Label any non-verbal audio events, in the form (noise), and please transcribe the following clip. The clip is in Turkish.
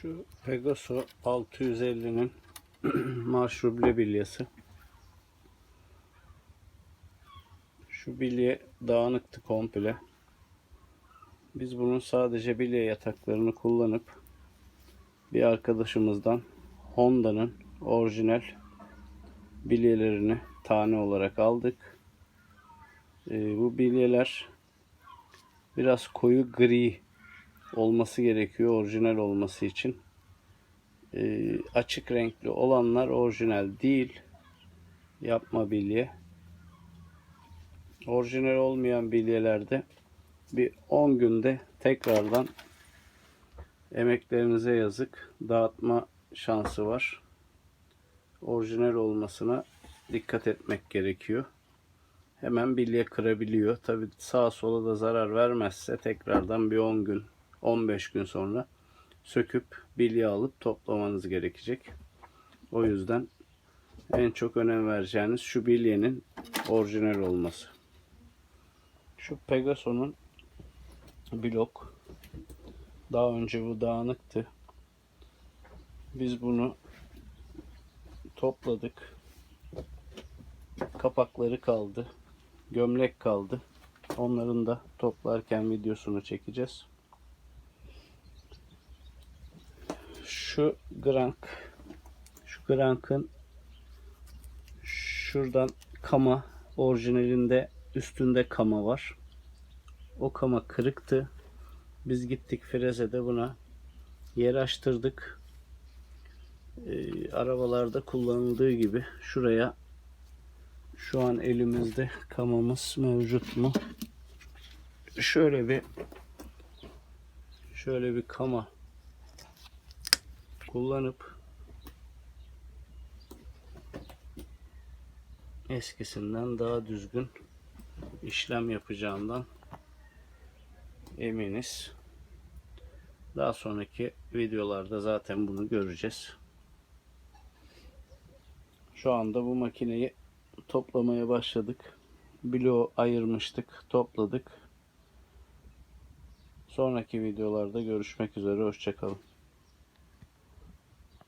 Şu Pegaso 650'nin (clears throat) marşruble bilyası. Şu bilye dağınıktı komple. Biz bunun sadece bilye yataklarını kullanıp bir arkadaşımızdan Honda'nın orijinal bilyelerini tane olarak aldık. Ee, bu bilyeler biraz koyu gri olması gerekiyor orijinal olması için. Ee, açık renkli olanlar orijinal değil. Yapma bilye. Orijinal olmayan bilyelerde bir 10 günde tekrardan emeklerinize yazık dağıtma şansı var. Orijinal olmasına dikkat etmek gerekiyor. Hemen bilye kırabiliyor. Tabi sağa sola da zarar vermezse tekrardan bir 10 gün 15 gün sonra söküp bilye alıp toplamanız gerekecek. O yüzden en çok önem vereceğiniz şu bilyenin orijinal olması. Şu Pegaso'nun blok daha önce bu dağınıktı. Biz bunu topladık. Kapakları kaldı. Gömlek kaldı. Onların da toplarken videosunu çekeceğiz. Şu Grank şu Grank'ın şuradan kama orijinalinde üstünde kama var. O kama kırıktı. Biz gittik Freze'de buna yer açtırdık. Ee, arabalarda kullanıldığı gibi şuraya şu an elimizde kamamız mevcut mu? Şöyle bir şöyle bir kama kullanıp eskisinden daha düzgün işlem yapacağından eminiz. Daha sonraki videolarda zaten bunu göreceğiz. Şu anda bu makineyi toplamaya başladık. Bloğu ayırmıştık, topladık. Sonraki videolarda görüşmek üzere. Hoşçakalın.